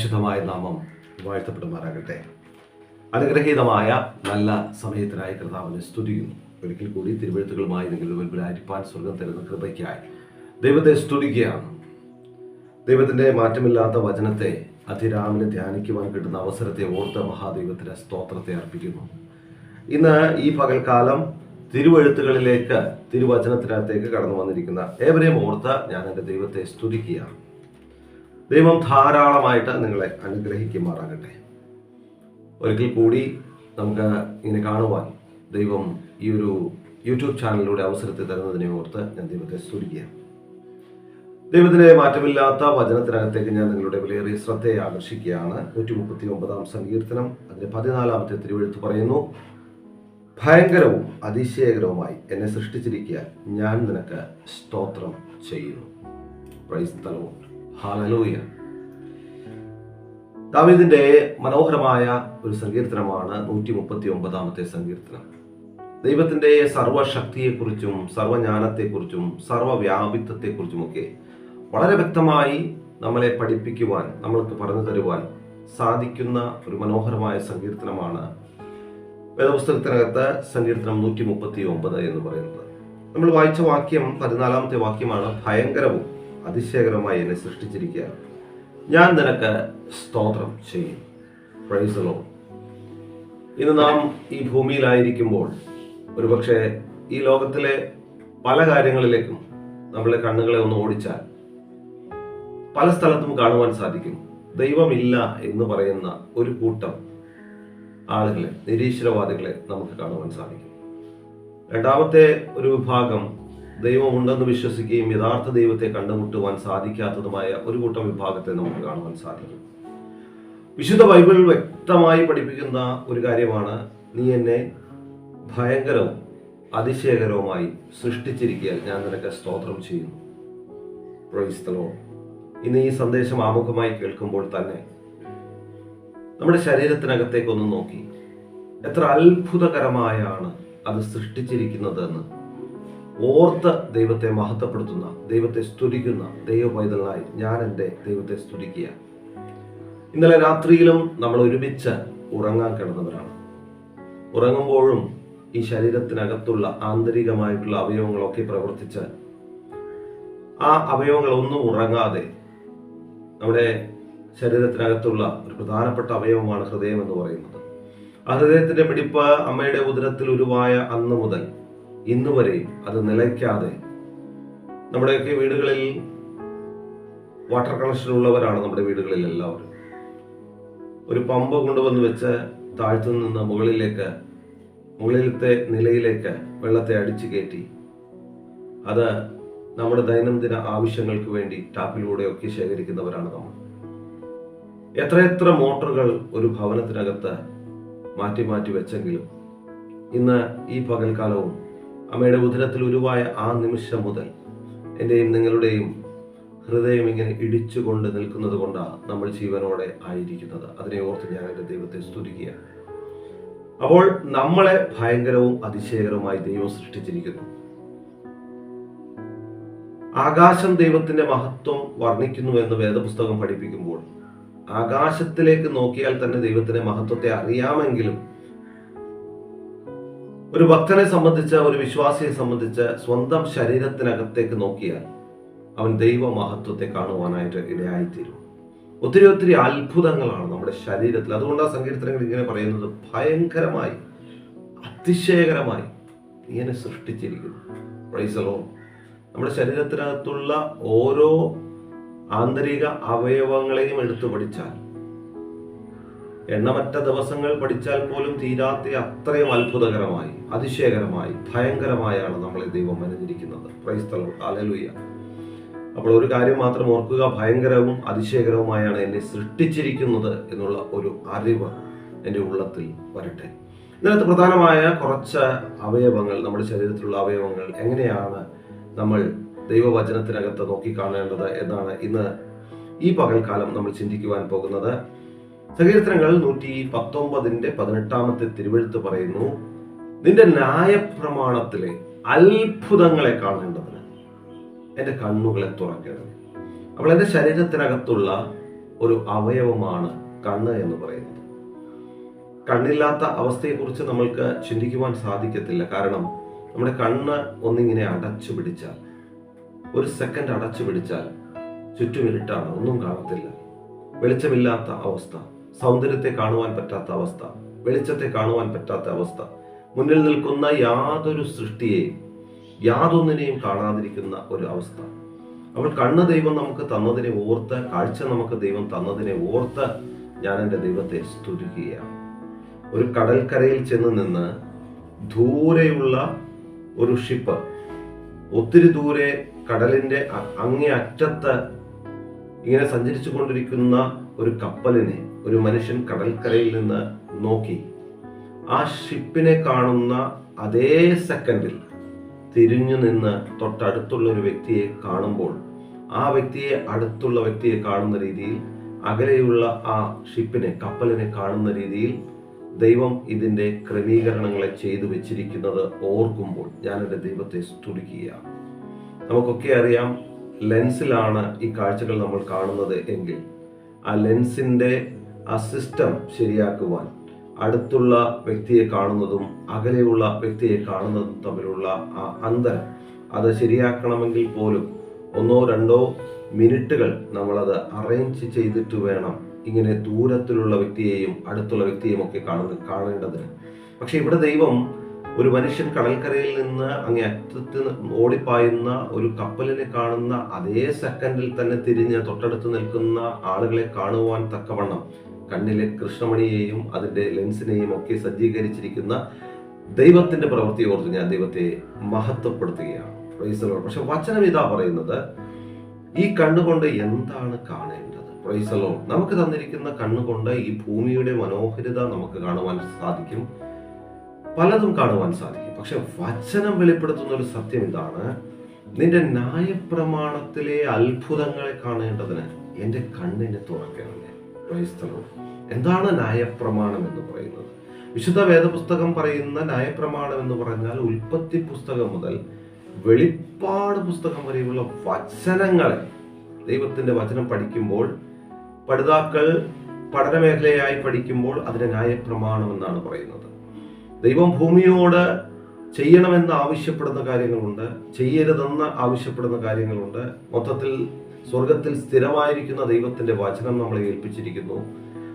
പരിശുദ്ധമായ നാമം വാഴ്ത്തപ്പെടുമാറാകട്ടെ. അനുഗ്രഹീതമായ നല്ല സമയത്തിനായി കർത്താവിനെ സ്തുതിക്കുന്നു. ഒരിക്കൽ കൂടി തിരുവഴുത്തുകളുമായി നിങ്ങളുടെ മുൻപിൽ അരിപ്പാൻ സ്വർഗം തരുന്ന കൃപയ്ക്കായി. ദൈവത്തെ സ്തുതിക്കുകയാണ്. ദൈവത്തിന്റെ മാറ്റമില്ലാത്ത വചനത്തെ അതിരാമിനെ ധ്യാനിക്കുവാൻ കിട്ടുന്ന അവസരത്തെ ഓർത്ത മഹാദൈവത്തിന് സ്തോത്രത്തെ അർപ്പിക്കുന്നു. ഇന്ന് ഈ പകൽക്കാലം തിരുവഴുത്തുകളിലേക്ക് തിരുവചനത്തിനകത്തേക്ക് കടന്നു വന്നിരിക്കുന്ന ഏവരെയും ഓർത്ത് ഞാൻ എന്റെ ദൈവത്തെ സ്തുതിക്കുകയാണ്. ദൈവം ധാരാളമായിട്ട് നിങ്ങളെ അനുഗ്രഹിക്കുമാറാകട്ടെ. ഒരിക്കൽ കൂടി നമുക്ക് ഇങ്ങനെ കാണുവാൻ ദൈവം ഈ ഒരു യൂട്യൂബ് ചാനലിലൂടെ അവസരത്തെ തരുന്നതിനെ ഓർത്ത് ഞാൻ ദൈവത്തെ സ്തുതിക്കുകയാണ്. ദൈവത്തിന്റെ മാറ്റമില്ലാത്ത വചനത്തിനകത്തേക്ക് ഞാൻ നിങ്ങളുടെ വിലയേറിയ ശ്രദ്ധയെ ആകർഷിക്കുകയാണ്. നൂറ്റി മുപ്പത്തി ഒമ്പതാം സങ്കീർത്തനം അതിന്റെ പതിനാലാമത്തെ തിരുവെഴുത്ത് പറയുന്നു ഭയങ്കരവും അതിശയകരവുമായി എന്നെ സൃഷ്ടിച്ചിരിക്കുക ഞാൻ നിനക്ക് സ്തോത്രം ചെയ്യുന്നു. പ്രൈസ് തലവും ഹാലലൂയ ദാവീദിന്റെ മനോഹരമായ ഒരു സങ്കീർത്തനമാണ് നൂറ്റി മുപ്പത്തി ഒമ്പതാമത്തെ സങ്കീർത്തനം. ദൈവത്തിന്റെ സർവശക്തിയെക്കുറിച്ചും സർവജ്ഞാനത്തെക്കുറിച്ചും സർവവ്യാപിത്വത്തെക്കുറിച്ചുമൊക്കെ വളരെ വ്യക്തമായി നമ്മളെ പഠിപ്പിക്കുവാൻ നമ്മൾക്ക് പറഞ്ഞു തരുവാൻ സാധിക്കുന്ന ഒരു മനോഹരമായ സങ്കീർത്തനമാണ് വേദപുസ്തകത്തിനകത്ത് സങ്കീർത്തനം നൂറ്റി മുപ്പത്തി ഒമ്പത് എന്ന് പറയുന്നത്. നമ്മൾ വായിച്ച വാക്യം പതിനാലാമത്തെ വാക്യമാണ് ഭയങ്കരവും അതിശയകരമായി എന്നെ സൃഷ്ടിച്ചിരിക്കുക. ഞാൻ നിനക്ക് സ്തോത്രം ചെയ്യും. പ്രൈസലോ ഇന്ന് നാം ഈ ഭൂമിയിലായിരിക്കുമ്പോൾ ഒരുപക്ഷെ ഈ ലോകത്തിലെ പല കാര്യങ്ങളിലേക്കും നമ്മളെ കണ്ണുകളെ ഒന്ന് ഓടിച്ചാൽ പല സ്ഥലത്തും കാണുവാൻ സാധിക്കും. ദൈവമില്ല എന്ന് പറയുന്ന ഒരു കൂട്ടം ആളുകളെ നിരീശ്വരവാദികളെ നമുക്ക് കാണുവാൻ സാധിക്കും. രണ്ടാമത്തെ ഒരു വിഭാഗം ദൈവമുണ്ടെന്ന് വിശ്വസിക്കുകയും യഥാർത്ഥ ദൈവത്തെ കണ്ടുമുട്ടുവാൻ സാധിക്കാത്തതുമായ ഒരു കൂട്ടം വിഭാഗത്തെ നമുക്ക് കാണുവാൻ സാധിക്കും. വിശുദ്ധ ബൈബിൾ വ്യക്തമായി പഠിപ്പിക്കുന്ന ഒരു കാര്യമാണ് നീ എന്നെ ഭയങ്കരവും അതിശയകരവുമായി സൃഷ്ടിച്ചിരിക്കുക ഞാൻ നിനക്ക് സ്തോത്രം ചെയ്യുന്നു. പ്രൊയിസ്തലോ ഇന്ന് ഈ സന്ദേശം ആമുഖമായി കേൾക്കുമ്പോൾ തന്നെ നമ്മുടെ ശരീരത്തിനകത്തേക്കൊന്ന് നോക്കി. എത്ര അത്ഭുതകരമായാണ് അത് സൃഷ്ടിച്ചിരിക്കുന്നതെന്ന്. ഓർത്ത് ദൈവത്തെ മഹത്വപ്പെടുത്തുന്ന ദൈവത്തെ സ്തുതിക്കുന്ന ദൈവ പൈതലായി ഞാൻ എന്റെ ദൈവത്തെ സ്തുതിക്കുക. ഇന്നലെ രാത്രിയിലും നമ്മൾ ഒരുമിച്ച് ഉറങ്ങാൻ കിടന്നവരാണ്. ഉറങ്ങുമ്പോഴും ഈ ശരീരത്തിനകത്തുള്ള ആന്തരികമായിട്ടുള്ള അവയവങ്ങളൊക്കെ പ്രവർത്തിച്ച് ആ അവയവങ്ങളൊന്നും ഉറങ്ങാതെ നമ്മുടെ ശരീരത്തിനകത്തുള്ള ഒരു പ്രധാനപ്പെട്ട അവയവമാണ് ഹൃദയം എന്ന് പറയുന്നത്. ആ ഹൃദയത്തിന്റെ പിടിപ്പ് അമ്മയുടെ ഉദരത്തിൽ ഉരുവായ അന്ന് മുതൽ ഇന്ന് വരെയും അത് നിലയ്ക്കാതെ നമ്മുടെയൊക്കെ വീടുകളിൽ വാട്ടർ കണക്ഷൻ ഉള്ളവരാണ് നമ്മുടെ വീടുകളിൽ എല്ലാവരും. ഒരു പമ്പ് കൊണ്ടുവന്ന് വെച്ച് താഴ്ത്തു നിന്ന് മുകളിലേക്ക് മുകളിലത്തെ നിലയിലേക്ക് വെള്ളത്തെ അടിച്ചു കയറ്റി അത് നമ്മുടെ ദൈനംദിന ആവശ്യങ്ങൾക്ക് വേണ്ടി ടാപ്പിലൂടെയൊക്കെ ശേഖരിക്കുന്നവരാണ് നമ്മൾ. എത്രയെത്ര മോട്ടറുകൾ ഒരു ഭവനത്തിനകത്ത് മാറ്റി മാറ്റി വെച്ചെങ്കിലും ഇന്ന് ഈ പകൽക്കാലവും അമ്മയുടെ ഉദരത്തിൽ ഉരുവായ ആ നിമിഷം മുതൽ എന്റെയും നിങ്ങളുടെയും ഹൃദയം ഇങ്ങനെ ഇടിച്ചുകൊണ്ട് നിൽക്കുന്നത് കൊണ്ടാണ് നമ്മൾ ജീവനോടെ ആയിരിക്കുന്നത്. അതിനെ ഓർത്ത് ഞാൻ എന്റെ ദൈവത്തെ സ്തുതിക്കുക അപ്പോൾ നമ്മളെ ഭയങ്കരവും അതിശയകരവുമായി ദൈവം സൃഷ്ടിച്ചിരിക്കുന്നു. ആകാശം ദൈവത്തിന്റെ മഹത്വം വർണിക്കുന്നു എന്ന് വേദപുസ്തകം പഠിപ്പിക്കുമ്പോൾ ആകാശത്തിലേക്ക് നോക്കിയാൽ തന്നെ ദൈവത്തിന്റെ മഹത്വത്തെ അറിയാമെങ്കിലും ഒരു ഭക്തനെ സംബന്ധിച്ച് ഒരു വിശ്വാസിയെ സംബന്ധിച്ച് സ്വന്തം ശരീരത്തിനകത്തേക്ക് നോക്കിയാൽ അവൻ ദൈവ മഹത്വത്തെ കാണുവാനായിട്ട് ഇടയായിത്തീരും. ഒത്തിരി ഒത്തിരി അത്ഭുതങ്ങളാണ് നമ്മുടെ ശരീരത്തിൽ. അതുകൊണ്ടാണ് സങ്കീർത്തനങ്ങൾ ഇങ്ങനെ പറയുന്നത് ഭയങ്കരമായി അതിശയകരമായി ഇങ്ങനെ സൃഷ്ടിച്ചിരിക്കുന്നു. പ്രൈസലോ നമ്മുടെ ശരീരത്തിനകത്തുള്ള ഓരോ ആന്തരിക അവയവങ്ങളെയും എടുത്തു പഠിച്ചാൽ എണ്ണമറ്റ ദിവസങ്ങൾ പഠിച്ചാൽ പോലും തീരാത്ത അത്രയും അത്ഭുതകരമായി അതിശയകരമായി ഭയങ്കരമായാണ് നമ്മളെ ദൈവം അനുകരിക്കുന്നത്. ക്രൈസ്തലോ അലലുയ അപ്പോൾ ഒരു കാര്യം മാത്രം ഓർക്കുക ഭയങ്കരവും അതിശയകരവുമായാണ് എന്നെ സൃഷ്ടിച്ചിരിക്കുന്നത് എന്നുള്ള ഒരു അറിവ് എന്റെ ഉള്ളത്തിൽ വരട്ടെ. ഇതിനകത്ത് പ്രധാനമായ കുറച്ച് അവയവങ്ങൾ നമ്മുടെ ശരീരത്തിലുള്ള അവയവങ്ങൾ എങ്ങനെയാണ് നമ്മൾ ദൈവവചനത്തിനകത്ത് നോക്കിക്കാണേണ്ടത് എന്നാണ് ഇന്ന് ഈ പകൽക്കാലം നമ്മൾ ചിന്തിക്കുവാൻ പോകുന്നത്. സങ്കീർത്തനങ്ങൾ നൂറ്റി പത്തൊമ്പതിന്റെ പതിനെട്ടാമത്തെ തിരുവഴുത്ത് പറയുന്നു നിന്റെ ന്യായപ്രമാണത്തിലെ അത്ഭുതങ്ങളെ കാണേണ്ടതിന് എന്റെ കണ്ണുകളെ തുറക്കേണ്ടത് അപ്പോൾ എന്റെ ശരീരത്തിനകത്തുള്ള ഒരു അവയവമാണ് കണ്ണ് എന്ന് പറയുന്നത്. കണ്ണില്ലാത്ത അവസ്ഥയെക്കുറിച്ച് നമ്മൾക്ക് ചിന്തിക്കുവാൻ സാധിക്കത്തില്ല. കാരണം നമ്മുടെ കണ്ണ് ഒന്നിങ്ങനെ അടച്ചു പിടിച്ചാൽ ഒരു സെക്കൻഡ് അടച്ചു പിടിച്ചാൽ ചുറ്റുമിരുട്ടാണ് ഒന്നും കാണത്തില്ല. വെളിച്ചമില്ലാത്ത അവസ്ഥ. സൗന്ദര്യത്തെ കാണുവാൻ പറ്റാത്ത അവസ്ഥ വെളിച്ചത്തെ കാണുവാൻ പറ്റാത്ത അവസ്ഥ. മുന്നിൽ നിൽക്കുന്ന യാതൊരു സൃഷ്ടിയെയും യാതൊന്നിനെയും കാണാതിരിക്കുന്ന ഒരു അവസ്ഥ. അവൾ കണ്ണ് ദൈവം നമുക്ക് തന്നതിനെ ഓർത്ത് കാഴ്ച നമുക്ക് ദൈവം തന്നതിനെ ഓർത്ത് ഞാൻ എന്റെ ദൈവത്തെ സ്തുതിക്കുകയാണ്. ഒരു കടൽക്കരയിൽ ചെന്ന് നിന്ന് ദൂരെയുള്ള ഒരു ഷിപ്പ് ഒത്തിരി ദൂരെ കടലിന്റെ അ- അങ്ങേ അറ്റത്ത് ഇങ്ങനെ സഞ്ചരിച്ചു കൊണ്ടിരിക്കുന്ന ഒരു കപ്പലിനെ ഒരു മനുഷ്യൻ കടൽക്കരയിൽ നിന്ന് നോക്കി. ആ ഷിപ്പിനെ കാണുന്ന അതേ സെക്കൻഡിൽ തിരിഞ്ഞു നിന്ന് തൊട്ടടുത്തുള്ള ഒരു വ്യക്തിയെ കാണുമ്പോൾ ആ വ്യക്തിയെ അടുത്തുള്ള വ്യക്തിയെ കാണുന്ന രീതിയിൽ അകലെയുള്ള ആ ഷിപ്പിനെ കപ്പലിനെ കാണുന്ന രീതിയിൽ ദൈവം ഇതിന്റെ ക്രമീകരണങ്ങളെ ചെയ്തു വെച്ചിരിക്കുന്നത് ഓർക്കുമ്പോൾ ഞാൻ എന്റെ ദൈവത്തെ സ്തുതിക്കുക നമുക്കൊക്കെ അറിയാം ലെൻസിലാണ് ഈ കാഴ്ചകൾ നമ്മൾ കാണുന്നത് എങ്കിൽ ആ ലെൻസിന്റെ ആ സിസ്റ്റം ശരിയാക്കുവാൻ അടുത്തുള്ള വ്യക്തിയെ കാണുന്നതും അകലെയുള്ള വ്യക്തിയെ കാണുന്നതും തമ്മിലുള്ള ആ അന്തരം അത് ശരിയാക്കണമെങ്കിൽ പോലും ഒന്നോ രണ്ടോ മിനിറ്റുകൾ നമ്മളത് അറേഞ്ച് ചെയ്തിട്ട് വേണം ഇങ്ങനെ ദൂരത്തിലുള്ള വ്യക്തിയെയും അടുത്തുള്ള വ്യക്തിയെയും ഒക്കെ കാണുന്ന കാണേണ്ടതിന്. പക്ഷെ ഇവിടെ ദൈവം ഒരു മനുഷ്യൻ കടൽക്കരയിൽ നിന്ന് അങ്ങേ അറ്റത്ത് ഓടിപ്പായുന്ന ഒരു കപ്പലിനെ കാണുന്ന അതേ സെക്കൻഡിൽ തന്നെ തിരിഞ്ഞ് തൊട്ടടുത്ത് നിൽക്കുന്ന ആളുകളെ കാണുവാൻ തക്കവണ്ണം കണ്ണിലെ കൃഷ്ണമണിയെയും അതിന്റെ ലെൻസിനെയും ഒക്കെ സജ്ജീകരിച്ചിരിക്കുന്ന ദൈവത്തിന്റെ പ്രവൃത്തി ഓർത്ത് ഞാൻ ദൈവത്തെ മഹത്വപ്പെടുത്തുകയാണ്. പ്രൈസലോട്. പക്ഷെ വചനം ഇതാ പറയുന്നത് ഈ കണ്ണുകൊണ്ട് എന്താണ് കാണേണ്ടത്? പ്രൈസലോ നമുക്ക് തന്നിരിക്കുന്ന കണ്ണുകൊണ്ട് ഈ ഭൂമിയുടെ മനോഹരിത നമുക്ക് കാണുവാൻ സാധിക്കും. പലതും കാണുവാൻ സാധിക്കും. പക്ഷെ വചനം വെളിപ്പെടുത്തുന്ന ഒരു സത്യം ഇതാണ് നിന്റെ ന്യായപ്രമാണത്തിലെ അത്ഭുതങ്ങളെ കാണേണ്ടതിന് എന്റെ കണ്ണിനെ Lord. എന്താണ് ന്യായപ്രമാണം എന്ന് പറയുന്നത്? വിശുദ്ധ വേദപുസ്തകം പറയുന്ന ന്യായപ്രമാണം എന്ന് പറഞ്ഞാൽ ഉൽപ്പത്തി പുസ്തകം മുതൽ വെളിപ്പാട് പുസ്തകം വരെയുള്ള വചനങ്ങളെ ദൈവത്തിന്റെ വചനം പഠിക്കുമ്പോൾ പഠിതാക്കൾ പഠനമേഖലയായി പഠിക്കുമ്പോൾ അതിനെ ന്യായപ്രമാണം എന്നാണ് പറയുന്നത്. ദൈവം ഭൂമിയോട് ചെയ്യണമെന്ന് ആവശ്യപ്പെടുന്ന കാര്യങ്ങളുണ്ട് ചെയ്യരുതെന്ന് ആവശ്യപ്പെടുന്ന കാര്യങ്ങളുണ്ട്. മൊത്തത്തിൽ സ്വർഗത്തിൽ സ്ഥിരമായിരിക്കുന്ന ദൈവത്തിന്റെ വചനം നമ്മളെ ഏൽപ്പിച്ചിരിക്കുന്നു.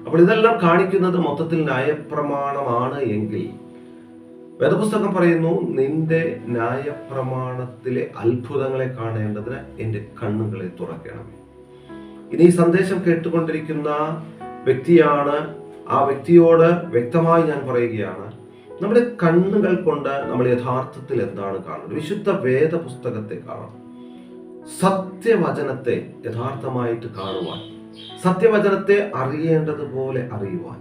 അപ്പോൾ ഇതെല്ലാം കാണിക്കുന്നത് മൊത്തത്തിൽ ന്യായപ്രമാണമാണ് എങ്കിൽ വേദപുസ്തകം പറയുന്നു നിന്റെ ന്യായപ്രമാണത്തിലെ അത്ഭുതങ്ങളെ കാണേണ്ടതിന് എന്റെ കണ്ണുകളെ തുറക്കണം. ഇനി ഈ സന്ദേശം കേട്ടുകൊണ്ടിരിക്കുന്ന വ്യക്തിയാണ്. ആ വ്യക്തിയോട് വ്യക്തമായി ഞാൻ പറയുകയാണ് നമ്മുടെ കണ്ണുകൾ കൊണ്ട് നമ്മൾ യഥാർത്ഥത്തിൽ എന്താണ് കാണുന്നത്? വിശുദ്ധ വേദപുസ്തകത്തെ കാണണം സത്യവചനത്തെ യഥാർത്ഥമായിട്ട് കാണുവാൻ സത്യവചനത്തെ അറിയേണ്ടതുപോലെ അറിയുവാൻ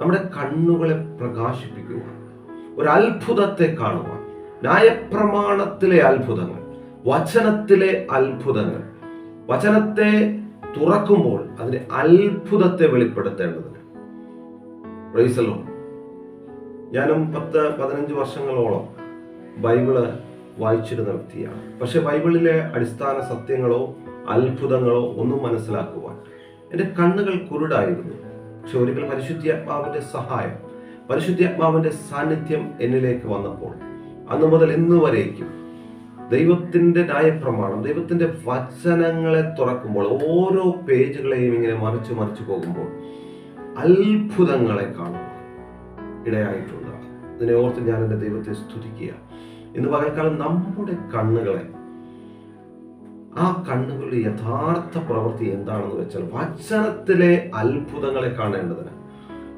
നമ്മുടെ കണ്ണുകളെ പ്രകാശിപ്പിക്കുവാൻ ഒരു അത്ഭുതത്തെ കാണുവാൻ ന്യായപ്രമാണത്തിലെ അത്ഭുതങ്ങൾ വചനത്തിലെ അത്ഭുതങ്ങൾ വചനത്തെ തുറക്കുമ്പോൾ അതിന്റെ അത്ഭുതത്തെ വെളിപ്പെടുത്തേണ്ടതിന്. ഞാനും പത്ത് പതിനഞ്ച് വർഷങ്ങളോളം ബൈബിൾ വായിച്ചിരുന്ന വ്യക്തിയാണ്. പക്ഷെ ബൈബിളിലെ അടിസ്ഥാന സത്യങ്ങളോ അത്ഭുതങ്ങളോ ഒന്നും മനസ്സിലാക്കുവാൻ എന്റെ കണ്ണുകൾ കുരുടായിരുന്നു. പക്ഷെ ഒരിക്കൽ പരിശുദ്ധാത്മാവിന്റെ സഹായം പരിശുദ്ധാത്മാവിന്റെ സാന്നിധ്യം എന്നിലേക്ക് വന്നപ്പോൾ അന്ന് മുതൽ ഇന്ന് വരേക്കും ദൈവത്തിന്റെ ന്യായപ്രമാണം ദൈവത്തിന്റെ വചനങ്ങളെ തുറക്കുമ്പോൾ ഓരോ പേജുകളെയും ഇങ്ങനെ മറിച്ച് മറിച്ച് പോകുമ്പോൾ അത്ഭുതങ്ങളെ കാണുക ഇടയായിട്ടുണ്ട്. ഇതിനെ ഓർത്ത് ഞാൻ എന്റെ ദൈവത്തെ സ്തുതിക്കുക ഇന്ന് പകൽക്കാലം നമ്മുടെ കണ്ണുകളെ ആ കണ്ണുകളുടെ യഥാർത്ഥ പ്രവൃത്തി എന്താണെന്ന് വെച്ചാൽ വചനത്തിലെ അത്ഭുതങ്ങളെ കാണേണ്ടതിന്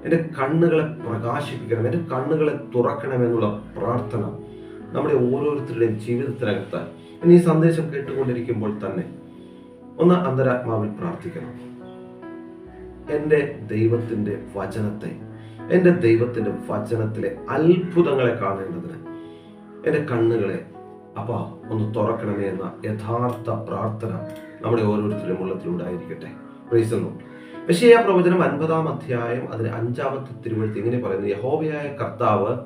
എന്റെ കണ്ണുകളെ പ്രകാശിപ്പിക്കണം എന്റെ കണ്ണുകളെ തുറക്കണമെന്നുള്ള പ്രാർത്ഥന നമ്മുടെ ഓരോരുത്തരുടെയും ജീവിതത്തിനകത്ത്. ഇനി ഈ സന്ദേശം കേട്ടുകൊണ്ടിരിക്കുമ്പോൾ തന്നെ ഒന്ന് അന്തരാത്മാവിൽ പ്രാർത്ഥിക്കണം. എന്റെ ദൈവത്തിന്റെ വചനത്തെ എന്റെ ദൈവത്തിന്റെ വചനത്തിലെ അത്ഭുതങ്ങളെ കാണേണ്ടതിന് എന്റെ കണ്ണുകളെ അപ്പാ ഒന്ന് തുറക്കണമേ എന്ന യഥാർത്ഥ പ്രാർത്ഥന നമ്മുടെ ഓരോരുത്തരും ഉള്ളത്തിലുണ്ടായിരിക്കട്ടെ പക്ഷേ ആ പ്രവചനം അൻപതാം അധ്യായം അതിന് അഞ്ചാമത്തെ തിരുവഴുത്ത് ഇങ്ങനെ പറയുന്നു. യഹോവയായ കർത്താവ്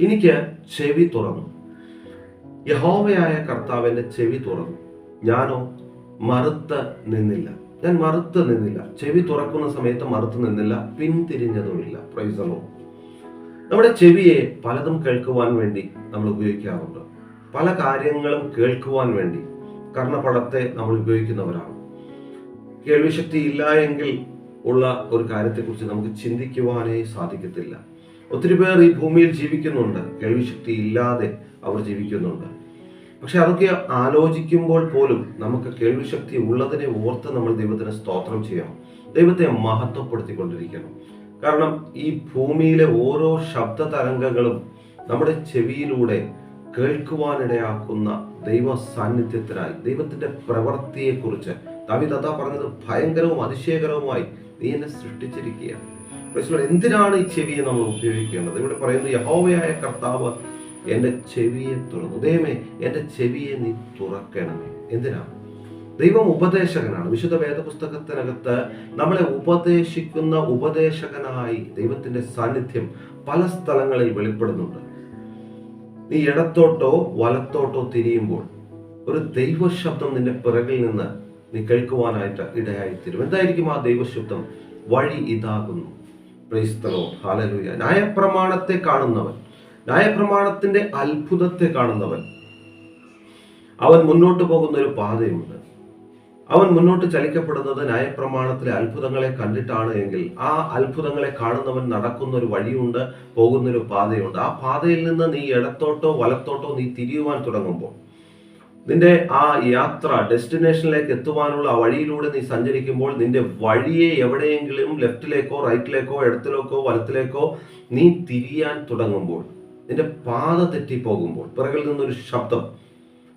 എനിക്ക് ചെവി തുറന്നു. യഹോവയായ കർത്താവ് എന്റെ ചെവി തുറന്നു. ഞാനോ മറുത്ത് നിന്നില്ല. ഞാൻ മറുത്ത് നിന്നില്ല. ചെവി തുറക്കുന്ന സമയത്ത് മറുത്ത് നിന്നില്ല. പിന്തിരിഞ്ഞതുമില്ല. പ്രൈസലോ നമ്മുടെ ചെവിയെ പലതും കേൾക്കുവാൻ വേണ്ടി നമ്മൾ ഉപയോഗിക്കാറുണ്ട്. പല കാര്യങ്ങളും കേൾക്കുവാൻ വേണ്ടി കർണപടത്തെ നമ്മൾ ഉപയോഗിക്കുന്നവരാണ്. കേൾവിശക്തി ഇല്ല എങ്കിൽ ഉള്ള ഒരു കാര്യത്തെക്കുറിച്ച് നമുക്ക് ചിന്തിക്കുവാനേ സാധിക്കത്തില്ല. ഒത്തിരി പേർ ഈ ഭൂമിയിൽ ജീവിക്കുന്നുണ്ട്. കേൾവിശക്തി ഇല്ലാതെ അവർ ജീവിക്കുന്നുണ്ട്. പക്ഷെ അതൊക്കെ ആലോചിക്കുമ്പോൾ പോലും നമുക്ക് കേൾവിശക്തി ഉള്ളതിനെ ഓർത്ത് നമ്മൾ ദൈവത്തിന് സ്തോത്രം ചെയ്യണം. ദൈവത്തെ മഹത്വപ്പെടുത്തിക്കൊണ്ടിരിക്കണം. കാരണം ഈ ഭൂമിയിലെ ഓരോ ശബ്ദ തരംഗങ്ങളും നമ്മുടെ ചെവിയിലൂടെ കേൾക്കുവാനിടയാക്കുന്ന ദൈവ സാന്നിധ്യത്തിനായി ദൈവത്തിന്റെ പ്രവൃത്തിയെക്കുറിച്ച്. ദാവീദ് അതാ പറഞ്ഞത് ഭയങ്കരവും അതിശയകരവുമായി നീ എന്നെ സൃഷ്ടിച്ചിരിക്കുകയാണ്. എന്തിനാണ് ഈ ചെവിയെ നമ്മൾ ഉപയോഗിക്കേണ്ടത്? ഇവിടെ പറയുന്നത് യഹോവയായ കർത്താവ് എന്റെ ചെവിയെ തുറന്നു. ദൈവമേ എന്റെ ചെവിയെ നീ തുറക്കണമേ. എന്തിനാണ്? ദൈവം ഉപദേശകനാണ്. വിശുദ്ധ വേദപുസ്തകത്തിനകത്ത് നമ്മളെ ഉപദേശിക്കുന്ന ഉപദേശകനായി ദൈവത്തിന്റെ സാന്നിധ്യം പല സ്ഥലങ്ങളിൽ വെളിപ്പെടുന്നുണ്ട്. നീ ഇടത്തോട്ടോ വലത്തോട്ടോ തിരിയുമ്പോൾ ഒരു ദൈവശബ്ദം നിന്റെ പിറകിൽ നിന്ന് നീ കേൾക്കുവാനായിട്ട് ഇടയായിത്തീരും. എന്തായിരിക്കും ആ ദൈവശബ്ദം? വഴി ഇതാകുന്നു. ക്രൈസ്തലോ ഹാലലുയ ന്യായപ്രമാണത്തെ കാണുന്നവൻ ന്യായപ്രമാണത്തിന്റെ അത്ഭുതത്തെ കാണുന്നവൻ അവൻ മുന്നോട്ട് പോകുന്ന ഒരു പാതയുണ്ട് അവൻ മുന്നോട്ട് ചലിക്കപ്പെടുന്നത് ന്യായപ്രമാണത്തിലെ അത്ഭുതങ്ങളെ കണ്ടിട്ടാണ് എങ്കിൽ ആ അത്ഭുതങ്ങളെ കാണുന്നവൻ നടക്കുന്ന ഒരു വഴിയുണ്ട് പോകുന്ന ഒരു പാതയുണ്ട്. ആ പാതയിൽ നിന്ന് നീ ഇടത്തോട്ടോ വലത്തോട്ടോ നീ തിരിയുവാൻ തുടങ്ങുമ്പോൾ നിന്റെ ആ യാത്ര ഡെസ്റ്റിനേഷനിലേക്ക് എത്തുവാനുള്ള ആ വഴിയിലൂടെ നീ സഞ്ചരിക്കുമ്പോൾ നിന്റെ വഴിയെ എവിടെയെങ്കിലും ലെഫ്റ്റിലേക്കോ റൈറ്റിലേക്കോ ഇടത്തിലേക്കോ വലത്തിലേക്കോ നീ തിരിയാൻ തുടങ്ങുമ്പോൾ നിന്റെ പാത തെറ്റിപ്പോകുമ്പോൾ പിറകിൽ നിന്നൊരു ശബ്ദം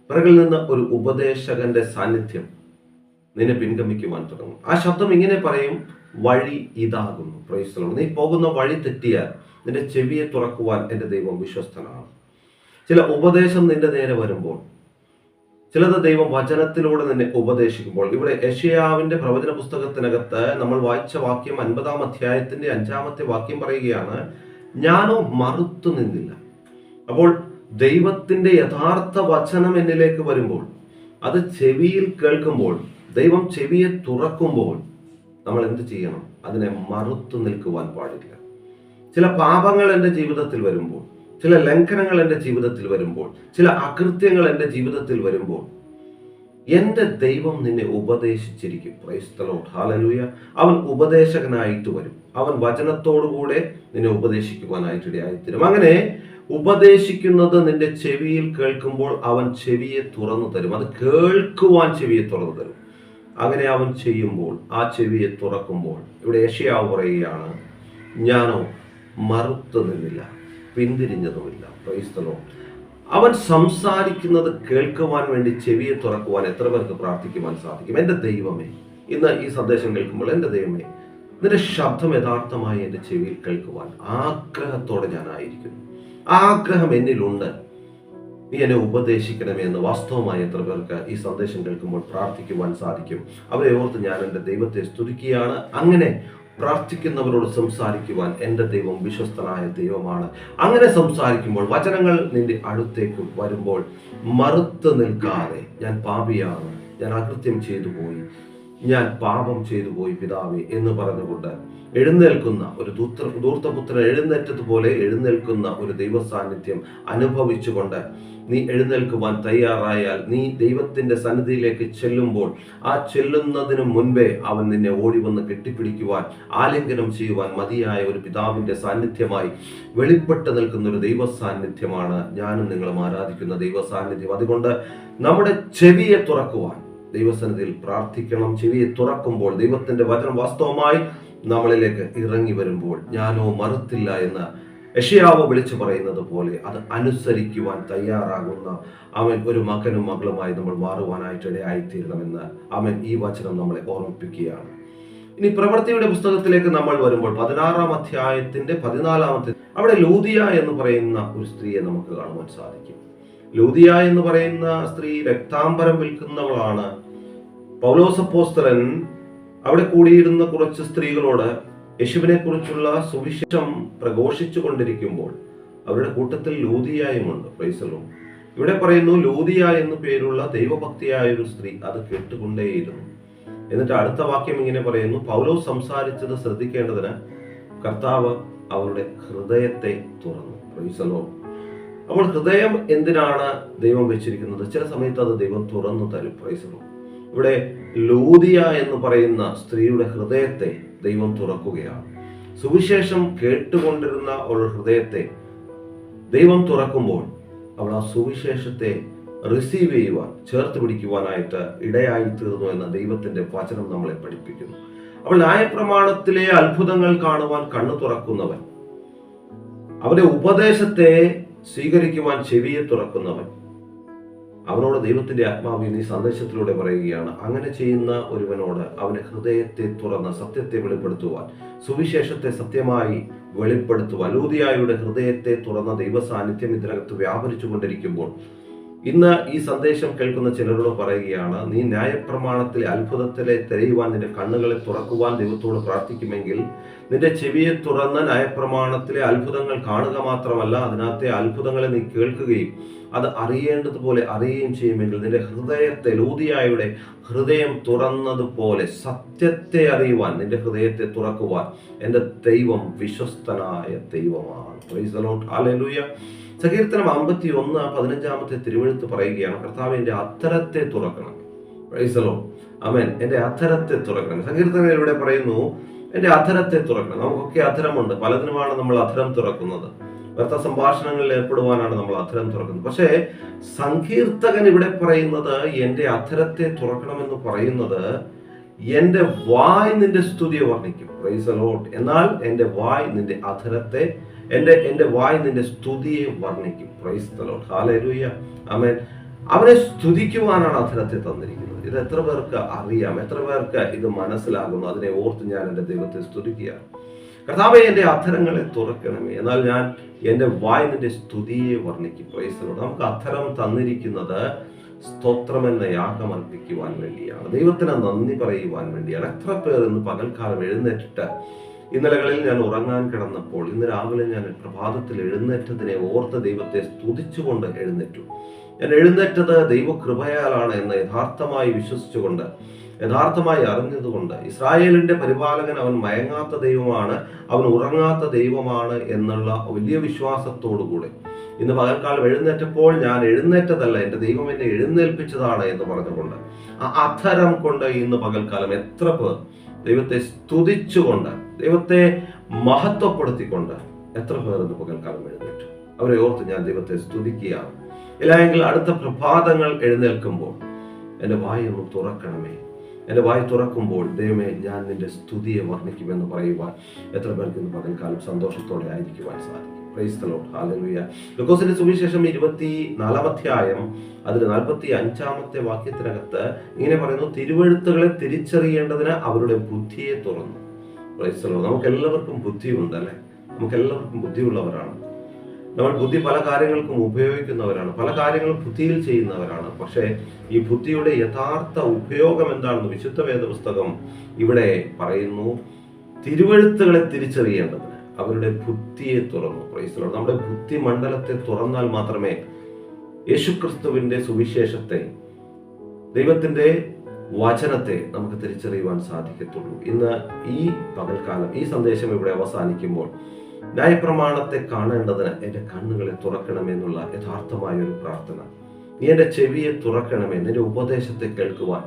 പിറകിൽ നിന്ന് ഒരു ഉപദേശകന്റെ സാന്നിധ്യം നിന്നെ പിൻഗമിക്കുവാൻ തുടങ്ങും. ആ ശബ്ദം ഇങ്ങനെ പറയും വഴി ഇതാകുന്നു. പ്രൈസ്തലോട് നീ പോകുന്ന വഴി തെറ്റിയാൽ നിന്റെ ചെവിയെ തുറക്കുവാൻ എന്റെ ദൈവം വിശ്വസ്തനാണ്. ചില ഉപദേശം നിന്റെ നേരെ വരുമ്പോൾ ചിലത് ദൈവം വചനത്തിലൂടെ നിന്നെ ഉപദേശിക്കുമ്പോൾ ഇവിടെ യഷയാവിന്റെ പ്രവചന പുസ്തകത്തിനകത്ത് നമ്മൾ വായിച്ച വാക്യം അൻപതാം അധ്യായത്തിന്റെ അഞ്ചാമത്തെ വാക്യം പറയുകയാണ് ഞാനോ മറുത്തു നിന്നില്ല. അപ്പോൾ ദൈവത്തിന്റെ യഥാർത്ഥ വചനം എന്നിലേക്ക് വരുമ്പോൾ അത് ചെവിയിൽ കേൾക്കുമ്പോൾ ദൈവം ചെവിയെ തുറക്കുമ്പോൾ നമ്മൾ എന്ത് ചെയ്യണം? അതിനെ മറുത്തു നിൽക്കുവാൻ പാടില്ല. ചില പാപങ്ങൾ എന്റെ ജീവിതത്തിൽ വരുമ്പോൾ ചില ലംഘനങ്ങൾ എന്റെ ജീവിതത്തിൽ വരുമ്പോൾ ചില അകൃത്യങ്ങൾ എന്റെ ജീവിതത്തിൽ വരുമ്പോൾ എന്റെ ദൈവം നിന്നെ ഉപദേശിച്ചിരിക്കും. ക്രൈസ്തലോട്ട് ഹാലലൂയ അവൻ ഉപദേശകനായിട്ട് വരും. അവൻ വചനത്തോടുകൂടെ നിന്നെ ഉപദേശിക്കുവാനായിട്ട് ഇടയായിത്തരും. അങ്ങനെ ഉപദേശിക്കുന്നത് നിന്റെ ചെവിയിൽ കേൾക്കുമ്പോൾ അവൻ ചെവിയെ തുറന്നു തരും. അത് കേൾക്കുവാൻ ചെവിയെ തുറന്നു തരും. അങ്ങനെ അവൻ ചെയ്യുമ്പോൾ ആ ചെവിയെ തുറക്കുമ്പോൾ ഇവിടെ യശയാവ് പറയുകയാണ് ഞാനോ മറുത്തു നിന്നില്ല പിന്തിരിഞ്ഞതുമില്ല ക്രൈസ്തലോ അവൻ സംസാരിക്കുന്നത് കേൾക്കുവാൻ വേണ്ടി ചെവിയെ തുറക്കുവാൻ എത്ര പേർക്ക് പ്രാർത്ഥിക്കുവാൻ സാധിക്കും? എന്റെ ദൈവമേ ഇന്ന് ഈ സന്ദേശം കേൾക്കുമ്പോൾ എന്റെ ദൈവമേ നിന്റെ ശബ്ദം യഥാർത്ഥമായി എന്റെ ചെവിയിൽ കേൾക്കുവാൻ ആഗ്രഹത്തോടെ ഞാനായിരിക്കുന്നു. ആഗ്രഹം എന്നിലുണ്ട്. നീ എന്നെ ഉപദേശിക്കണമേ എന്ന് വാസ്തവമായി എത്ര പേർക്ക് ഈ സന്ദേശം കേൾക്കുമ്പോൾ പ്രാർത്ഥിക്കുവാൻ സാധിക്കും. അവരെ ഓർത്ത് ഞാൻ എന്റെ ദൈവത്തെ സ്തുതിക്കുകയാണ്. അങ്ങനെ പ്രാർത്ഥിക്കുന്നവരോട് സംസാരിക്കുവാൻ എന്റെ ദൈവം വിശ്വസ്തനായ ദൈവമാണ്. അങ്ങനെ സംസാരിക്കുമ്പോൾ വചനങ്ങൾ നിന്റെ അടുത്തേക്ക് വരുമ്പോൾ മറുത്ത് നിൽക്കാതെ ഞാൻ പാപിയാണ് ഞാൻ അകൃത്യം ചെയ്തു പോയി ഞാൻ പാപം ചെയ്തു പോയി പിതാവേ എന്ന് പറഞ്ഞുകൊണ്ട് എഴുന്നേൽക്കുന്ന ഒരു ദൂത്ര ദൂർത്തപുത്രൻ എഴുന്നേറ്റതുപോലെ എഴുന്നേൽക്കുന്ന ഒരു ദൈവസാന്നിധ്യം അനുഭവിച്ചുകൊണ്ട് നീ എഴുന്നേൽക്കുവാൻ തയ്യാറായാൽ നീ ദൈവത്തിന്റെ സന്നിധിയിലേക്ക് ചെല്ലുമ്പോൾ ആ ചെല്ലുന്നതിന് മുൻപേ അവൻ നിന്നെ ഓടി വന്ന് കെട്ടിപ്പിടിക്കുവാൻ ആലിംഗനം ചെയ്യുവാൻ മതിയായ ഒരു പിതാവിന്റെ സാന്നിധ്യമായി വെളിപ്പെട്ട് നിൽക്കുന്ന ഒരു ദൈവ സാന്നിധ്യമാണ് ഞാനും നിങ്ങളും ആരാധിക്കുന്ന ദൈവ സാന്നിധ്യം അതുകൊണ്ട് നമ്മുടെ ചെവിയെ തുറക്കുവാൻ ദൈവസന്നിധിയിൽ പ്രാർത്ഥിക്കണം. ചെവിയെ തുറക്കുമ്പോൾ ദൈവത്തിന്റെ വചനം വാസ്തവമായി നമ്മളിലേക്ക് ഇറങ്ങി വരുമ്പോൾ ഞാനോ മറുത്തില്ല എന്ന് യഷയാവ് വിളിച്ചു പറയുന്നത് പോലെ അത് അനുസരിക്കുവാൻ തയ്യാറാകുന്ന അവൻ ഒരു മകനും മകളുമായി നമ്മൾ മാറുവാനായിട്ട് ഇടയായിത്തീരണമെന്ന് അവൻ ഈ വചനം നമ്മളെ ഓർമ്മിപ്പിക്കുകയാണ്. ഇനി പ്രവൃത്തിയുടെ പുസ്തകത്തിലേക്ക് നമ്മൾ വരുമ്പോൾ പതിനാറാം അധ്യായത്തിന്റെ പതിനാലാമത്തെ അവിടെ ലൂതിയ എന്ന് പറയുന്ന ഒരു സ്ത്രീയെ നമുക്ക് കാണുവാൻ സാധിക്കും. ലൂതിയ എന്ന് പറയുന്ന സ്ത്രീ രക്താംബരം വിൽക്കുന്നവളാണ്. പൗലോസപ്പോസ്തലൻ അവിടെ കൂടിയിരുന്ന കുറച്ച് സ്ത്രീകളോട് യേശുവിനെ കുറിച്ചുള്ള സുവിശേഷം പ്രഘോഷിച്ചു കൊണ്ടിരിക്കുമ്പോൾ അവരുടെ കൂട്ടത്തിൽ ലൂതിയായുമുണ്ട് പ്രൈസലോ ഇവിടെ പറയുന്നു ലൂതിയ എന്നു പേരുള്ള ദൈവഭക്തിയായ ഒരു സ്ത്രീ അത് കേട്ടുകൊണ്ടേയിരുന്നു. എന്നിട്ട് അടുത്ത വാക്യം ഇങ്ങനെ പറയുന്നു പൗലോ സംസാരിച്ചത് ശ്രദ്ധിക്കേണ്ടതിന് കർത്താവ് അവരുടെ ഹൃദയത്തെ തുറന്നു. പ്രൈസലോ അപ്പോൾ ഹൃദയം എന്തിനാണ് ദൈവം വെച്ചിരിക്കുന്നത്? ചില സമയത്ത് അത് ദൈവം തുറന്നു തരും. പ്രൈസലോ ഇവിടെ ലൂതിയ എന്ന് പറയുന്ന സ്ത്രീയുടെ ഹൃദയത്തെ ദൈവം തുറക്കുകയാണ്. സുവിശേഷം കേട്ടുകൊണ്ടിരുന്ന ഒരു ഹൃദയത്തെ ദൈവം തുറക്കുമ്പോൾ അവൾ ആ സുവിശേഷത്തെ റിസീവ് ചെയ്യുവാൻ ചേർത്ത് പിടിക്കുവാനായിട്ട് ഇടയായി തീർന്നു എന്ന ദൈവത്തിന്റെ വചനം നമ്മളെ പഠിപ്പിക്കുന്നു. അവൾ ന്യായപ്രമാണത്തിലെ അത്ഭുതങ്ങൾ കാണുവാൻ കണ്ണു തുറക്കുന്നവൻ. അവരുടെ ഉപദേശത്തെ സ്വീകരിക്കുവാൻ ചെവിയെ തുറക്കുന്നവൻ. അവനോട് ദൈവത്തിന്റെ ആത്മാവ് ഈ സന്ദേശത്തിലൂടെ പറയുകയാണ്. അങ്ങനെ ചെയ്യുന്ന ഒരുവനോട് അവന്റെ ഹൃദയത്തെ തുറന്ന് സത്യത്തെ വെളിപ്പെടുത്തുവാൻ സുവിശേഷത്തെ സത്യമായി വെളിപ്പെടുത്തുവാൻ ലൂതിയായുടെ ഹൃദയത്തെ തുറന്ന ദൈവ സാന്നിധ്യം ഇതിനകത്ത് വ്യാപരിച്ചു കൊണ്ടിരിക്കുമ്പോൾ ഇന്ന് ഈ സന്ദേശം കേൾക്കുന്ന ചിലരോട് പറയുകയാണ് നീ ന്യായപ്രമാണത്തിലെ അത്ഭുതത്തിലെ തെരയുവാൻ നിന്റെ കണ്ണുകളെ തുറക്കുവാൻ ദൈവത്തോട് പ്രാർത്ഥിക്കുമെങ്കിൽ നിന്റെ ചെവിയെ തുറന്ന് ന്യായപ്രമാണത്തിലെ അത്ഭുതങ്ങൾ കാണുക മാത്രമല്ല അതിനകത്തെ അത്ഭുതങ്ങളെ നീ കേൾക്കുകയും അത് അറിയേണ്ടതുപോലെ അറിയുകയും ചെയ്യുമെങ്കിൽ നിന്റെ ഹൃദയത്തെ ലൂതിയായുടെ ഹൃദയം തുറന്നതുപോലെ സത്യത്തെ അറിയുവാൻ നിന്റെ ഹൃദയത്തെ തുറക്കുവാൻ എന്റെ ദൈവം വിശ്വസ്തനായ ദൈവമാണ്. സങ്കീർത്തനം അമ്പത്തി ഒന്ന് പതിനഞ്ചാമത്തെ തിരുവഴുത്ത് പറയുകയാണ് കർത്താവ് എന്റെ അത്തരത്തെ തുറക്കണം. പ്രൈസലോ അമേൻ എന്റെ അധരത്തെ തുറക്കണം. സങ്കീർത്തനയിലൂടെ പറയുന്നു എന്റെ അധരത്തെ തുറക്കണം. നമുക്കൊക്കെ അധരമുണ്ട്. പലതിനുമാണ് നമ്മൾ അധരം തുറക്കുന്നത്. വ്യർത്ഥ സംഭാഷണങ്ങളിൽ ഏർപ്പെടുവാനാണ് നമ്മൾ അധരം തുറക്കുന്നത്. പക്ഷേ സങ്കീർത്തകൻ ഇവിടെ പറയുന്നത് എന്റെ അധരത്തെ തുറക്കണമെന്ന് പറയുന്നത് എന്റെ വായ് നിന്റെ സ്തുതിയെ വർണിക്കും. പ്രൈസ് അലോട്ട് എന്നാൽ എന്റെ വായ് നിന്റെ അധരത്തെ എന്റെ എന്റെ വായ് നിന്റെ സ്തുതിയെ വർണിക്കും. പ്രൈസ് ലോട്ട് ഹാലൂയ അമേൻ അവനെ സ്തുതിക്കുവാനാണ് അധരത്തെ തന്നിരിക്കുന്നത്. ഇത് എത്ര പേർക്ക് അറിയാം? എത്ര പേർക്ക് ഇത് മനസ്സിലാകുന്നു? അതിനെ ഓർത്ത് ഞാൻ എന്റെ ദൈവത്തെ സ്തുതിക്കുകയാണ് കർത്താവെ എന്റെ അധരങ്ങളെ തുറക്കണമേ. എന്നാൽ ഞാൻ എന്റെ വായ് നിന്റെ സ്തുതിയെ വർണിക്കും. പ്രൈസലോട് നമുക്ക് അധരം തന്നിരിക്കുന്നത് സ്തോത്രം എന്ന യാഗം അർപ്പിക്കുവാൻ വേണ്ടിയാണ്. ദൈവത്തിന് നന്ദി പറയുവാൻ വേണ്ടിയാണ്. എത്ര പേർ ഇന്ന് പകൽക്കാലം എഴുന്നേറ്റിട്ട് ഇന്നലകളിൽ ഞാൻ ഉറങ്ങാൻ കിടന്നപ്പോൾ ഇന്ന് രാവിലെ ഞാൻ പ്രഭാതത്തിൽ എഴുന്നേറ്റതിനെ ഓർത്ത ദൈവത്തെ സ്തുതിച്ചുകൊണ്ട് എഴുന്നേറ്റു. ഞാൻ എഴുന്നേറ്റത് ദൈവകൃപയാലാണ് എന്ന് യഥാർത്ഥമായി വിശ്വസിച്ചുകൊണ്ട് യഥാർത്ഥമായി അറിഞ്ഞതുകൊണ്ട് ഇസ്രായേലിന്റെ പരിപാലകൻ അവൻ മയങ്ങാത്ത ദൈവമാണ് അവൻ ഉറങ്ങാത്ത ദൈവമാണ് എന്നുള്ള വലിയ വിശ്വാസത്തോടുകൂടെ ഇന്ന് പകൽക്കാലം എഴുന്നേറ്റപ്പോൾ ഞാൻ എഴുന്നേറ്റതല്ല എന്റെ ദൈവം എന്നെ എഴുന്നേൽപ്പിച്ചതാണ് എന്ന് പറഞ്ഞുകൊണ്ട്. ആ അധരം കൊണ്ട് ഇന്ന് പകൽക്കാലം എത്ര പേർ ദൈവത്തെ സ്തുതിച്ചുകൊണ്ട് ദൈവത്തെ മഹത്വപ്പെടുത്തിക്കൊണ്ട് എത്ര പേർ ഇന്ന് പകൽക്കാലം എഴുന്നേറ്റു? അവരെ ഓർത്ത് ഞാൻ ദൈവത്തെ സ്തുതിക്കുകയാണ്. ഇല്ലായെങ്കിൽ അടുത്ത പ്രഭാതങ്ങൾ എഴുന്നേൽക്കുമ്പോൾ എന്റെ വായി ഒന്ന് തുറക്കണമേ. എന്റെ വായി തുറക്കുമ്പോൾ ദൈവമേ ഞാൻ നിന്റെ സ്തുതിയെ വർണിക്കുമെന്ന് പറയുവാൻ എത്ര പേർക്ക് ഇന്ന് പകൽക്കാലം സന്തോഷത്തോടെ ആയിരിക്കുവാൻ സാധിക്കും. ലുക്കോസിന്റെ സുവിശേഷം ഇരുപത്തി നാലാമധ്യായം അതിൽ നാൽപ്പത്തി അഞ്ചാമത്തെ വാക്യത്തിനകത്ത് ഇങ്ങനെ പറയുന്നു തിരുവഴുത്തുകളെ തിരിച്ചറിയേണ്ടതിന് അവരുടെ ബുദ്ധിയെ തുറന്നു. നമുക്ക് എല്ലാവർക്കും ബുദ്ധിയുണ്ട് അല്ലെ? നമുക്ക് എല്ലാവർക്കും ബുദ്ധിയുള്ളവരാണ്. നമ്മൾ ബുദ്ധി പല കാര്യങ്ങൾക്കും ഉപയോഗിക്കുന്നവരാണ് പല കാര്യങ്ങളും ബുദ്ധിയിൽ ചെയ്യുന്നവരാണ്. പക്ഷേ ഈ ബുദ്ധിയുടെ യഥാർത്ഥ ഉപയോഗം എന്താണെന്ന് വിശുദ്ധ വേദപുസ്തകം ഇവിടെ പറയുന്നു തിരുവഴുത്തുകളെ തിരിച്ചറിയേണ്ടതിന്. അവരുടെ ബുദ്ധിയെ തുറന്നു. പ്രൈസ്തലോ നമ്മുടെ ബുദ്ധി മണ്ഡലത്തെ തുറന്നാൽ മാത്രമേ യേശുക്രിസ്തുവിന്റെ സുവിശേഷത്തെ ദൈവത്തിന്റെ വചനത്തെ നമുക്ക് തിരിച്ചറിയുവാൻ സാധിക്കത്തുള്ളൂ. ഇന്ന് ഈ പകൽക്കാലം ഈ സന്ദേശം ഇവിടെ അവസാനിക്കുമ്പോൾ ന്യായപ്രമാണത്തെ കാണേണ്ടതിന് എന്റെ കണ്ണുകളെ തുറക്കണമെന്നുള്ള യഥാർത്ഥമായ ഒരു പ്രാർത്ഥന. നീ എന്റെ ചെവിയെ തുറക്കണമെന്ന് നിന്റെ ഉപദേശത്തെ കേൾക്കുവാൻ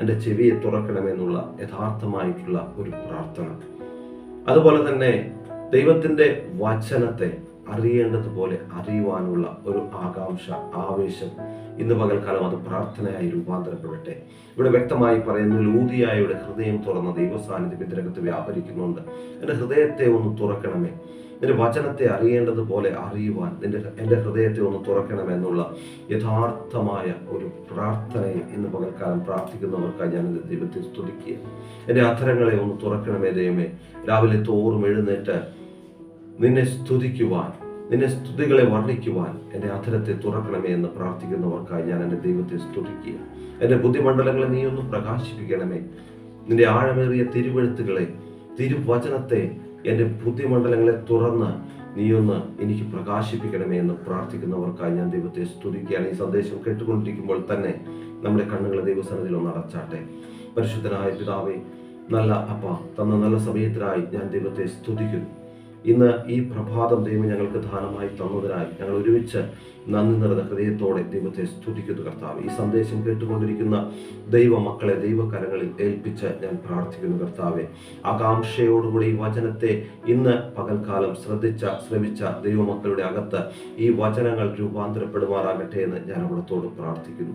എന്റെ ചെവിയെ തുറക്കണമെന്നുള്ള യഥാർത്ഥമായിട്ടുള്ള ഒരു പ്രാർത്ഥന. അതുപോലെ തന്നെ ദൈവത്തിന്റെ വചനത്തെ അറിയേണ്ടതുപോലെ അറിയുവാനുള്ള ഒരു ആകാംക്ഷ ആവേശം ഇന്ന് പകൽക്കാലം അത് പ്രാർത്ഥനയായി രൂപാന്തരപ്പെടട്ടെ. ഇവിടെ വ്യക്തമായി പറയുന്നു ലൂതിയായുടെ ഹൃദയം തുറന്ന ദൈവസാന്നിധ്യം ഇതിനകത്ത് വ്യാപരിക്കുന്നുണ്ട്. എന്റെ ഹൃദയത്തെ ഒന്ന് തുറക്കണമേ. നിന്റെ വചനത്തെ അറിയേണ്ടതുപോലെ അറിയുവാൻ നിന്റെ എന്റെ ഹൃദയത്തെ ഒന്ന് തുറക്കണമെന്നുള്ള യഥാർത്ഥമായ ഒരു പ്രാർത്ഥനയെ ഇന്ന് പകൽക്കാലം പ്രാർത്ഥിക്കുന്നവർക്കായി ഞാൻ എന്റെ ദൈവത്തെ സ്തുതിക്കുക എന്റെ അധരങ്ങളെ ഒന്ന് തുറക്കണമേ ദൈവമേ. രാവിലെ തോറും എഴുന്നേറ്റ് നിന്നെ സ്തുതിക്കുവാൻ നിന്നെ സ്തുതികളെ വർണിക്കുവാൻ എന്റെ അധരത്തെ തുറക്കണമേ എന്ന് പ്രാർത്ഥിക്കുന്നവർക്കായി ഞാൻ എന്റെ ദൈവത്തെ സ്തുതിക്കുക. എന്റെ ബുദ്ധിമണ്ഡലങ്ങളെ നീ ഒന്ന് പ്രകാശിപ്പിക്കണമേ. നിന്റെ ആഴമേറിയ തിരുവഴുത്തുകളെ തിരുവചനത്തെ എന്റെ ബുദ്ധിമണ്ഡലങ്ങളെ തുറന്ന് നീയൊന്ന് എനിക്ക് പ്രകാശിപ്പിക്കണമേ എന്ന് പ്രാർത്ഥിക്കുന്നവർക്കായി ഞാൻ ദൈവത്തെ സ്തുതിക്കുകയാണ്. ഈ സന്ദേശം കേട്ടുകൊണ്ടിരിക്കുമ്പോൾ തന്നെ നമ്മുടെ കണ്ണുകളെ ദൈവസന്നിധിയിൽ ഒന്ന് അടച്ചാട്ടെ. പരിശുദ്ധനായ പിതാവേ നല്ല അപ്പ തന്ന നല്ല സമയത്തിനായി ഞാൻ ദൈവത്തെ സ്തുതിക്കുന്നു. ഇന്ന് ഈ പ്രഭാതം ദൈവം ഞങ്ങൾക്ക് ദാനമായി തന്നതിനായി ഞങ്ങൾ ഒരുമിച്ച് നന്ദി നിറഞ്ഞ ഹൃദയത്തോടെ ദൈവത്തെ സ്തുതിക്കുന്നു കർത്താവ്. ഈ സന്ദേശം കേട്ടുകൊണ്ടിരിക്കുന്ന ദൈവ മക്കളെ ദൈവകരങ്ങളിൽ ഏൽപ്പിച്ച് ഞാൻ പ്രാർത്ഥിക്കുന്നു കർത്താവെ. ആകാംക്ഷയോടുകൂടി ഈ വചനത്തെ ഇന്ന് പകൽക്കാലം ശ്രദ്ധിച്ച ശ്രമിച്ച ദൈവമക്കളുടെ അകത്ത് ഈ വചനങ്ങൾ രൂപാന്തരപ്പെടുമാറാകട്ടെ എന്ന് ഞാൻ അവിടത്തോട് പ്രാർത്ഥിക്കുന്നു.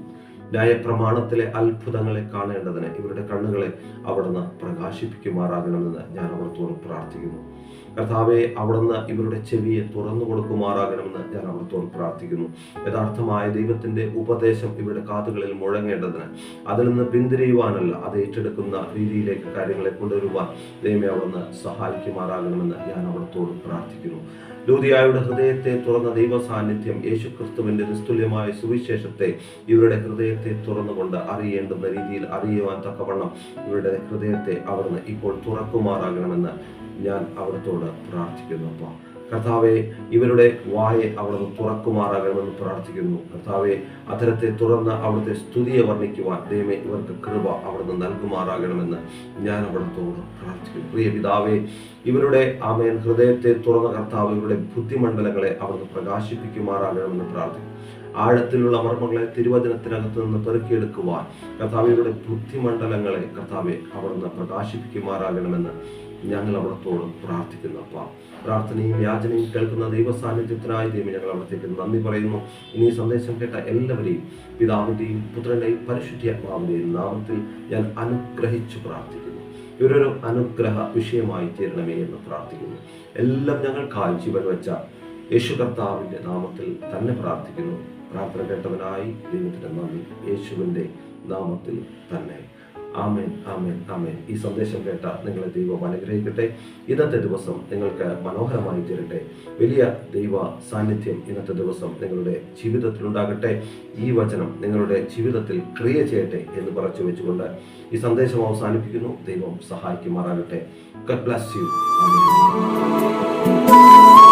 ന്യായപ്രമാണത്തിലെ അത്ഭുതങ്ങളെ കാണേണ്ടതിന് ഇവരുടെ കണ്ണുകളെ അവിടുന്ന് പ്രകാശിപ്പിക്കുമാറാകണമെന്ന് ഞാൻ അവിടത്തോട് പ്രാർത്ഥിക്കുന്നു. കർത്താവെ അവിടുന്ന് ഇവരുടെ ചെവിയെ തുറന്നു കൊടുക്കുമാറാകണമെന്ന് ഞാൻ അവിടത്തോട് പ്രാർത്ഥിക്കുന്നു. യഥാർത്ഥമായ ദൈവത്തിന്റെ ഉപദേശം ഇവരുടെ കാതുകളിൽ മുഴങ്ങേണ്ടതിന് അതിൽ നിന്ന് പിന്തിരിയുവാനല്ല അത് ഏറ്റെടുക്കുന്ന രീതിയിലേക്ക് കാര്യങ്ങളെ കൊണ്ടുവരുവാൻ ദൈവമേ അവിടുന്ന് സഹായിക്കുമാറാകണമെന്ന് ഞാൻ അവിടത്തോട് പ്രാർത്ഥിക്കുന്നു. ലൂതിയായുടെ ഹൃദയത്തെ തുറന്ന ദൈവ സാന്നിധ്യം യേശു ക്രിസ്തുവിന്റെ നിസ്തുല്യമായ സുവിശേഷത്തെ ഇവരുടെ ഹൃദയത്തെ തുറന്നുകൊണ്ട് അറിയേണ്ടുന്ന രീതിയിൽ അറിയുവാൻ തക്കവണ്ണം ഇവരുടെ ഹൃദയത്തെ അവിടുന്ന് ഇപ്പോൾ തുറക്കുമാറാകണമെന്ന് ഞാൻ അവിടത്തോട് പ്രാർത്ഥിക്കുന്നു അപ്പ. കർത്താവെ ഇവരുടെ വായെ അവിടുന്ന് തുറക്കുമാറാകണമെന്ന് പ്രാർത്ഥിക്കുന്നു. കർത്താവെ അത്തരത്തെ തുറന്ന് അവിടുത്തെ സ്തുതിയെ വർണിക്കുവാൻ ദൈവമേ ഇവർക്ക് കൃപ അവിടുന്ന് നൽകുമാറാകണമെന്ന് ഞാൻ അവിടത്തോട് പ്രാർത്ഥിക്കുന്നു. പ്രിയ പിതാവേ ഇവരുടെ ആമേൻ ഹൃദയത്തെ തുറന്ന കർത്താവ് ഇവരുടെ ബുദ്ധിമണ്ഡലങ്ങളെ അവിടുന്ന് പ്രകാശിപ്പിക്കുമാറാകണമെന്ന് പ്രാർത്ഥിക്കുന്നു. ആഴത്തിലുള്ള മർമ്മങ്ങളെ തിരുവചനത്തിനകത്ത് നിന്ന് പെറുക്കിയെടുക്കുവാൻ ഇവരുടെ ബുദ്ധിമണ്ഡലങ്ങളെ കർത്താവെ അവിടുന്ന് പ്രകാശിപ്പിക്കുമാറാകണമെന്ന് ഞങ്ങൾ അവിടത്തോട് പ്രാർത്ഥിക്കുന്നു അപ്പ. പ്രാർത്ഥനയും യാചനയും കേൾക്കുന്ന ദൈവ സാന്നിധ്യത്തിനായി ദൈവം ഞങ്ങൾ അവിടത്തേക്ക് നന്ദി പറയുന്നു. ഇനി സന്ദേശം കേട്ട എല്ലാവരെയും പിതാവിന്റെയും പുത്രന്റെയും പരിശുദ്ധാത്മാവിന്റെയും നാമത്തിൽ ഞാൻ അനുഗ്രഹിച്ചു പ്രാർത്ഥിക്കുന്നു. ഇവരൊരു അനുഗ്രഹ വിഷയമായി തീരണമേ എന്ന് പ്രാർത്ഥിക്കുന്നു. എല്ലാം ഞങ്ങൾക്കായി ജീവൻ വെച്ച യേശു കർത്താവിന്റെ നാമത്തിൽ തന്നെ പ്രാർത്ഥിക്കുന്നു. പ്രാർത്ഥന കേട്ടവനായി ദൈവത്തിന് നന്ദി. യേശുവിന്റെ നാമത്തിൽ തന്നെ ആമേൻ ആമേൻ ആമേൻ. ഈ സന്ദേശം കേട്ട നിങ്ങളെ ദൈവം അനുഗ്രഹിക്കട്ടെ. ഇന്നത്തെ ദിവസം നിങ്ങൾക്ക് മനോഹരമായി തീരട്ടെ. വലിയ ദൈവ സാന്നിധ്യം ഇന്നത്തെ ദിവസം നിങ്ങളുടെ ജീവിതത്തിൽ ഉണ്ടാകട്ടെ. ഈ വചനം നിങ്ങളുടെ ജീവിതത്തിൽ ക്രിയ ചെയ്യട്ടെ എന്ന് പറച്ചു വെച്ചുകൊണ്ട് ഈ സന്ദേശം അവസാനിപ്പിക്കുന്നു. ദൈവം സഹായിക്കുമാറാകട്ടെ. Garh bless you.